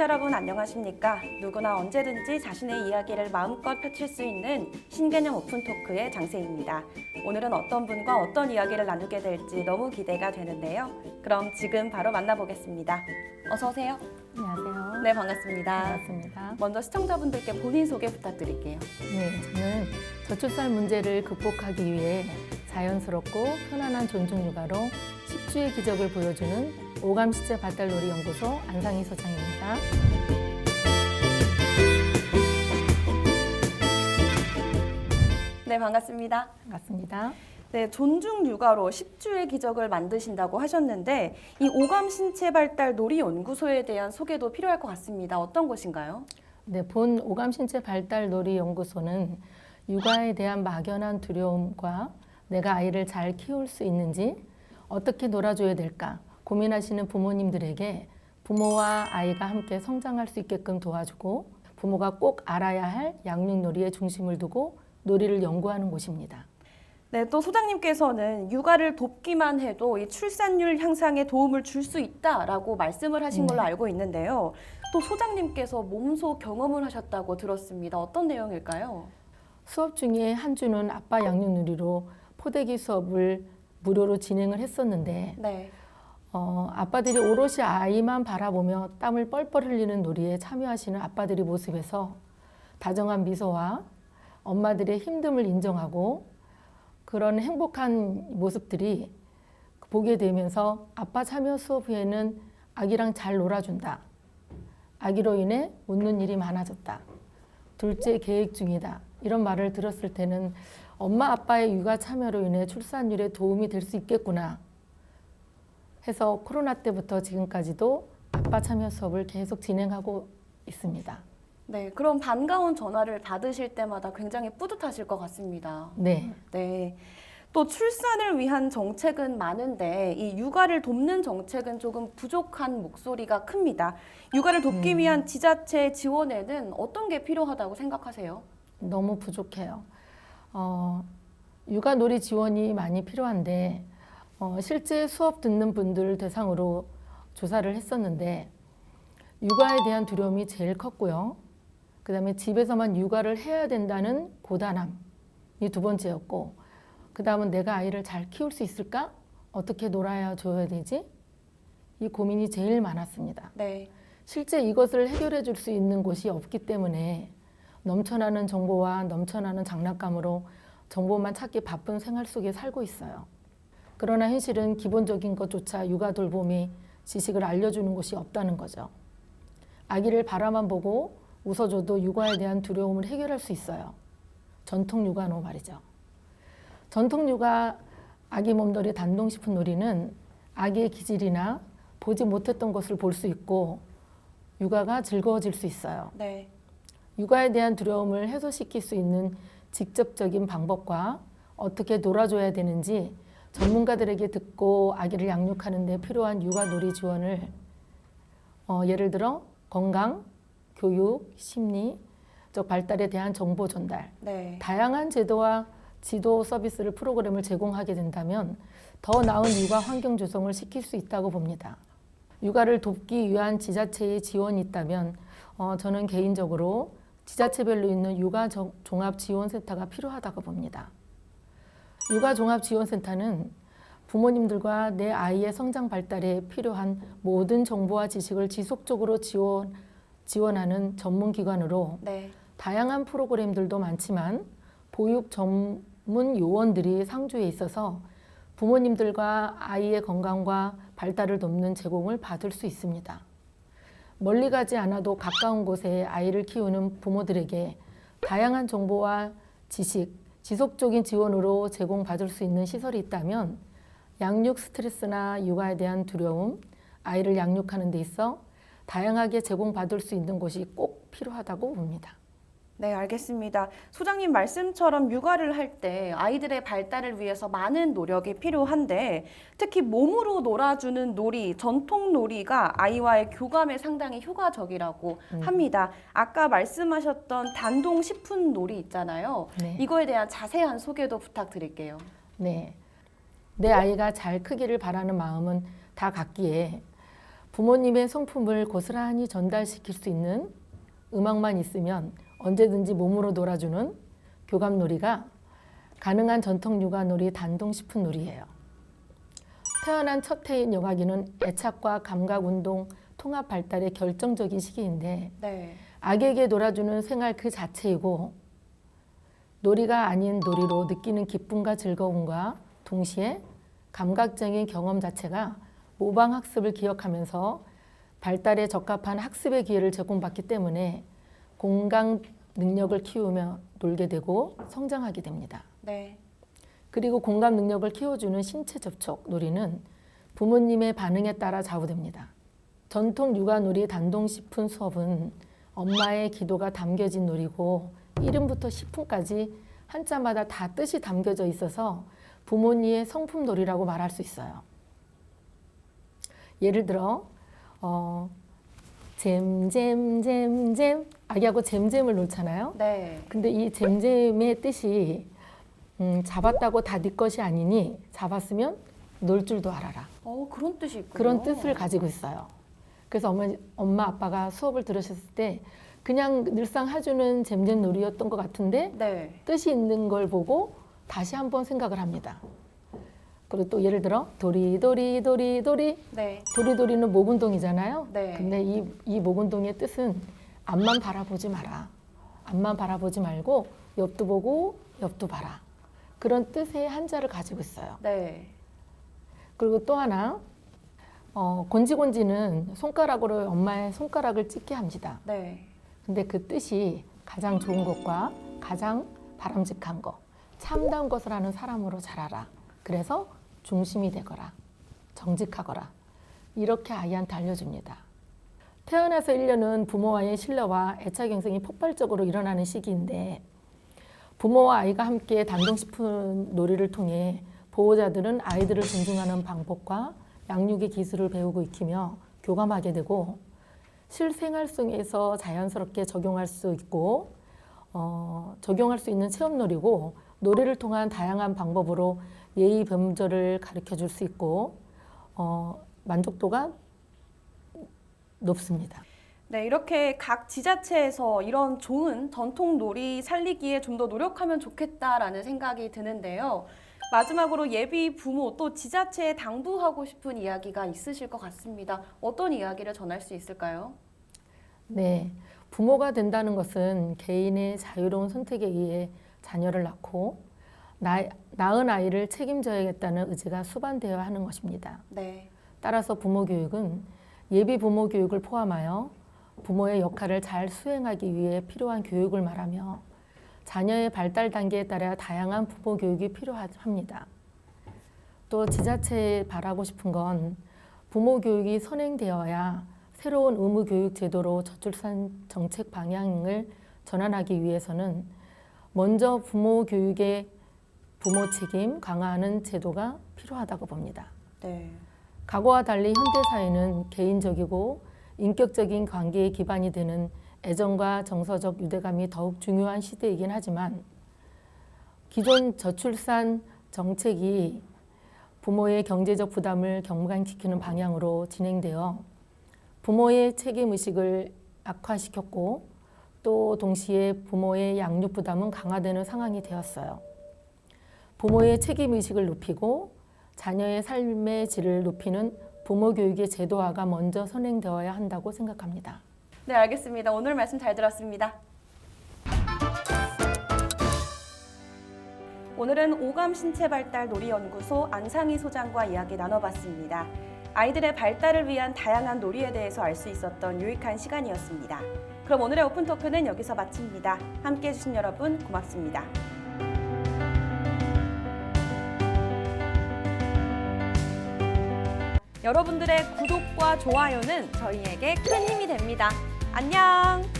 시청자 여러분 안녕하십니까? 누구나 언제든지 자신의 이야기를 마음껏 펼칠 수 있는 신개념 오픈 토크의 장세입니다. 오늘은 어떤 분과 어떤 이야기를 나누게 될지 너무 기대가 되는데요. 그럼 지금 바로 만나보겠습니다. 어서 오세요. 안녕하세요. 네, 반갑습니다. 반갑습니다. 먼저 시청자분들께 본인 소개 부탁드릴게요. 네, 저는 저출산 문제를 극복하기 위해 자연스럽고 편안한 존중 육아로 10주의 기적을 보여주는 오감시체 발달놀이 연구소 안상희 소장입니다. 네, 반갑습니다. 반갑습니다. 네, 존중 육아로 10주의 기적을 만드신다고 하셨는데 이 오감 신체 발달 놀이 연구소에 대한 소개도 필요할 것 같습니다. 어떤 곳인가요? 네, 본 오감 신체 발달 놀이 연구소는 육아에 대한 막연한 두려움과 내가 아이를 잘 키울 수 있는지 어떻게 놀아줘야 될까 고민하시는 부모님들에게 부모와 아이가 함께 성장할 수 있게끔 도와주고 부모가 꼭 알아야 할 양육놀이에 중심을 두고 놀이를 연구하는 곳입니다. 네, 또 소장님께서는 육아를 돕기만 해도 이 출산율 향상에 도움을 줄 수 있다라고 말씀을 하신 걸로 네. 알고 있는데요. 또 소장님께서 몸소 경험을 하셨다고 들었습니다. 어떤 내용일까요? 수업 중에 한 주는 아빠 양육놀이로 포대기 수업을 무료로 진행을 했었는데 네. 어, 아빠들이 오롯이 아이만 바라보며 땀을 뻘뻘 흘리는 놀이에 참여하시는 아빠들의 모습에서 다정한 미소와 엄마들의 힘듦을 인정하고 그런 행복한 모습들이 보게 되면서 아빠 참여 수업 후에는 아기랑 잘 놀아준다. 아기로 인해 웃는 일이 많아졌다. 둘째 계획 중이다. 이런 말을 들었을 때는 엄마 아빠의 육아 참여로 인해 출산율에 도움이 될 수 있겠구나. 해서 코로나 때부터 지금까지도 아빠 참여 수업을 계속 진행하고 있습니다. 네, 그럼 반가운 전화를 받으실 때마다 굉장히 뿌듯하실 것 같습니다. 네. 네. 또 출산을 위한 정책은 많은데 이 육아를 돕는 정책은 조금 부족한 목소리가 큽니다. 육아를 돕기 음. 위한 지자체 지원에는 어떤 게 필요하다고 생각하세요? 너무 부족해요. 어, 육아놀이 지원이 많이 필요한데 어, 실제 수업 듣는 분들 대상으로 조사를 했었는데 육아에 대한 두려움이 제일 컸고요. 그 다음에 집에서만 육아를 해야 된다는 고단함이 두 번째였고 그 다음은 내가 아이를 잘 키울 수 있을까? 어떻게 놀아야 줘야 되지? 이 고민이 제일 많았습니다. 네. 실제 이것을 해결해 줄 수 있는 곳이 없기 때문에 넘쳐나는 정보와 넘쳐나는 장난감으로 정보만 찾기 바쁜 생활 속에 살고 있어요. 그러나 현실은 기본적인 것조차 육아 돌봄이 지식을 알려주는 곳이 없다는 거죠. 아기를 바라만 보고 웃어줘도 육아에 대한 두려움을 해결할 수 있어요. 전통 육아노 말이죠. 전통 육아 아기 몸놀이 단동식품 놀이는 아기의 기질이나 보지 못했던 것을 볼 수 있고 육아가 즐거워질 수 있어요. 네. 육아에 대한 두려움을 해소시킬 수 있는 직접적인 방법과 어떻게 놀아줘야 되는지 전문가들에게 듣고 아기를 양육하는 데 필요한 육아 놀이 지원을 어, 예를 들어 건강, 교육, 심리 적 발달에 대한 정보 전달, 네. 다양한 제도와 지도 서비스를 프로그램을 제공하게 된다면 더 나은 육아 환경 조성을 시킬 수 있다고 봅니다. 육아를 돕기 위한 지자체의 지원이 있다면 어, 저는 개인적으로 지자체별로 있는 육아 정- 종합 지원 센터가 필요하다고 봅니다. 육아 종합 지원센터는 부모님들과 내 아이의 성장 발달에 필요한 모든 정보와 지식을 지속적으로 지원, 지원하는 전문 기관으로 네. 다양한 프로그램들도 많지만 보육 전문 요원들이 상주에 있어서 부모님들과 아이의 건강과 발달을 돕는 제공을 받을 수 있습니다. 멀리 가지 않아도 가까운 곳에 아이를 키우는 부모들에게 다양한 정보와 지식, 지속적인 지원으로 제공받을 수 있는 시설이 있다면 양육 스트레스나 육아에 대한 두려움, 아이를 양육하는 데 있어 다양하게 제공받을 수 있는 곳이 꼭 필요하다고 봅니다. 네, 알겠습니다. 소장님 말씀처럼 육아를 할 때 아이들의 발달을 위해서 많은 노력이 필요한데 특히 몸으로 놀아주는 놀이, 전통 놀이가 아이와의 교감에 상당히 효과적이라고 음. 합니다. 아까 말씀하셨던 단동 식품 놀이 있잖아요. 네. 이거에 대한 자세한 소개도 부탁드릴게요. 네. 내 아이가 잘 크기를 바라는 마음은 다 같기에 부모님의 성품을 고스란히 전달시킬 수 있는 음악만 있으면 언제든지 몸으로 놀아주는 교감놀이가 가능한 전통 육아놀이 단동식품 놀이예요. 태어난 첫 해인 영아기는 애착과 감각 운동 통합 발달의 결정적인 시기인데 네. 아기에게 놀아주는 생활 그 자체이고 놀이가 아닌 놀이로 느끼는 기쁨과 즐거움과 동시에 감각적인 경험 자체가 모방 학습을 기억하면서 발달에 적합한 학습의 기회를 제공받기 때문에 공감 능력을 키우며 놀게 되고 성장하게 됩니다. 네. 그리고 공감 능력을 키워주는 신체 접촉 놀이는 부모님의 반응에 따라 좌우됩니다. 전통 육아놀이 단동식품 수업은 엄마의 기도가 담겨진 놀이고 1음부터 10분까지 한자마다 다 뜻이 담겨져 있어서 부모님의 성품 놀이라고 말할 수 있어요. 예를 들어 어, 잼잼잼잼 아기하고 잼잼을 놓잖아요. 네. 근데 이 잼잼의 뜻이 음, 잡았다고 다 네 것이 아니니 잡았으면 놀 줄도 알아라. 어, 그런 뜻이 있군요. 그런 뜻을 가지고 있어요. 그래서 엄마, 엄마 아빠가 수업을 들으셨을 때 그냥 늘상 해주는 잼잼 놀이였던 것 같은데 네. 뜻이 있는 걸 보고 다시 한번 생각을 합니다. 그리고 또 예를 들어 도리 도리 도리 도리 네. 도리도리는 목운동이잖아요. 네. 근데 이, 이 목운동의 뜻은 앞만 바라보지 마라. 앞만 바라보지 말고 옆도 보고 옆도 봐라. 그런 뜻의 한자를 가지고 있어요. 네. 그리고 또 하나 어, 곤지곤지는 손가락으로 엄마의 손가락을 찢게 합니다. 네. 근데 그 뜻이 가장 좋은 것과 가장 바람직한 것, 참다운 것을 하는 사람으로 자라라. 그래서 중심이 되거라. 정직하거라. 이렇게 아이한테 알려줍니다. 태어나서 1년은 부모와의 신뢰와 애착 형성이 폭발적으로 일어나는 시기인데 부모와 아이가 함께 단동식품 놀이를 통해 보호자들은 아이들을 존중하는 방법과 양육의 기술을 배우고 익히며 교감하게 되고 실생활 속에서 자연스럽게 적용할 수 있고 어, 적용할 수 있는 체험놀이고 놀이를 통한 다양한 방법으로 예의 범절을 가르쳐 줄 수 있고 어, 만족도가 높습니다. 네, 이렇게 각 지자체에서 이런 좋은 전통 놀이 살리기에 좀 더 노력하면 좋겠다라는 생각이 드는데요. 마지막으로 예비 부모 또 지자체에 당부하고 싶은 이야기가 있으실 것 같습니다. 어떤 이야기를 전할 수 있을까요? 네, 부모가 된다는 것은 개인의 자유로운 선택에 의해 자녀를 낳고 나, 낳은 아이를 책임져야겠다는 의지가 수반되어야 하는 것입니다. 네. 따라서 부모 교육은 예비 부모 교육을 포함하여 부모의 역할을 잘 수행하기 위해 필요한 교육을 말하며 자녀의 발달 단계에 따라 다양한 부모 교육이 필요합니다. 또 지자체에 바라고 싶은 건 부모 교육이 선행되어야 새로운 의무 교육 제도로 저출산 정책 방향을 전환하기 위해서는 먼저 부모 교육의 부모 책임 강화하는 제도가 필요하다고 봅니다. 네. 과거와 달리 현대 사회는 개인적이고 인격적인 관계의 기반이 되는 애정과 정서적 유대감이 더욱 중요한 시대이긴 하지만 기존 저출산 정책이 부모의 경제적 부담을 경감시키는 방향으로 진행되어 부모의 책임 의식을 악화시켰고 또 동시에 부모의 양육 부담은 강화되는 상황이 되었어요. 부모의 책임 의식을 높이고 자녀의 삶의 질을 높이는 부모 교육의 제도화가 먼저 선행되어야 한다고 생각합니다. 네, 알겠습니다. 오늘 말씀 잘 들었습니다. 오늘은 오감 신체 발달 놀이 연구소 안상희 소장과 이야기 나눠봤습니다. 아이들의 발달을 위한 다양한 놀이에 대해서 알 수 있었던 유익한 시간이었습니다. 그럼 오늘의 오픈 토크는 여기서 마칩니다. 함께 해주신 여러분 고맙습니다. 여러분들의 구독과 좋아요는 저희에게 큰 힘이 됩니다. 안녕!